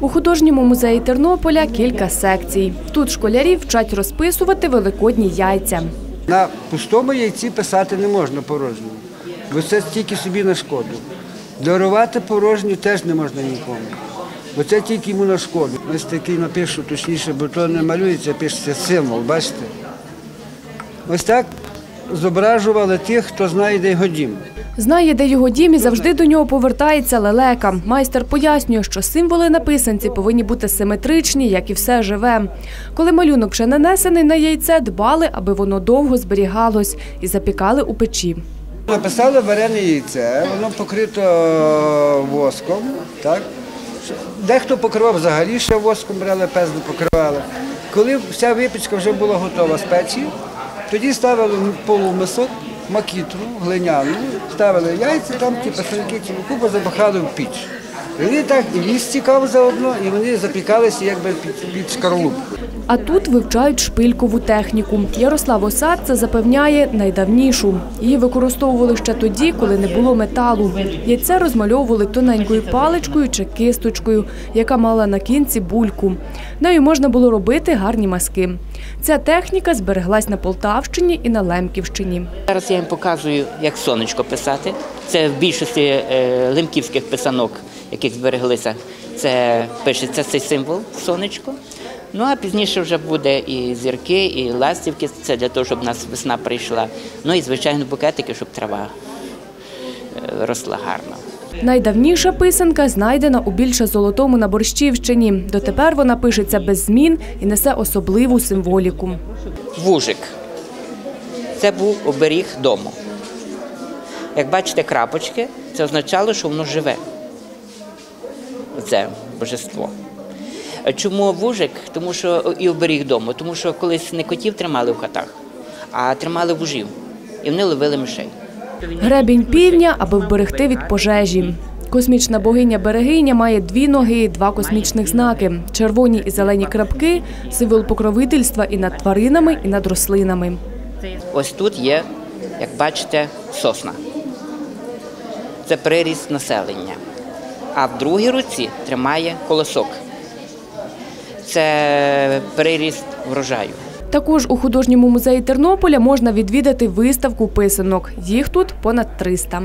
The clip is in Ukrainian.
У художньому музеї Тернополя кілька секцій. Тут школярі вчать розписувати великодні яйця. На пустому яйці писати не можна порожньому, бо це тільки собі на шкоду. Дарувати порожню теж не можна нікому, бо це тільки йому на шкоду. Ось такий напишу точніше, бо то не малюється, пишеться символ, бачите? Ось так зображували тих, хто знає, де його дім. Знає, де його дім і завжди до нього повертається лелека. Майстер пояснює, що символи на писанці повинні бути симетричні, як і все живе. Коли малюнок вже нанесений на яйце, дбали, аби воно довго зберігалось і запікали у печі. Написали варене яйце, воно покрито воском. Так? Дехто покривав взагалі ще воском, брали пезно покривали. Коли вся випічка вже була готова з печі, тоді ставили полумисок, макітру, глиняну, ставили яйця, там ті пасанки цілу купу запахали в піч. Вони так і ліс цікав заодно, і вони запікалися якби під, під шкарлупку. А тут вивчають шпилькову техніку. Ярослав Осад це запевняє найдавнішу. Її використовували ще тоді, коли не було металу. Яйце розмальовували тоненькою паличкою чи кисточкою, яка мала на кінці бульку. Нею можна було робити гарні маски. Ця техніка збереглась на Полтавщині і на Лемківщині. Зараз я їм показую, як сонечко писати. Це в більшості е, лемківських писанок, яких збереглися. Це пишеться цей символ сонечко. Ну а пізніше вже буде і зірки, і ластівки. Це для того, щоб в нас весна прийшла. Ну і звичайно букетики, щоб трава е, росла гарно. Найдавніша писанка знайдена у більше золотому на Борщівщині. Дотепер вона пишеться без змін і несе особливу символіку. Вужик. Це був оберіг дому. Як бачите, крапочки, це означало, що воно живе. Це божество. Чому вужик? Тому що і оберіг дому, тому що колись не котів тримали в хатах, а тримали вужів. І вони ловили мишей. Гребінь півня, аби вберегти від пожежі. Космічна богиня Берегиня має дві ноги два космічних знаки: червоні і зелені крапки символ покровительства і над тваринами, і над рослинами. Ось тут є, як бачите, сосна. Це приріст населення. А в другій руці тримає колосок. Це приріст врожаю. Також у художньому музеї Тернополя можна відвідати виставку писанок. Їх тут понад 300.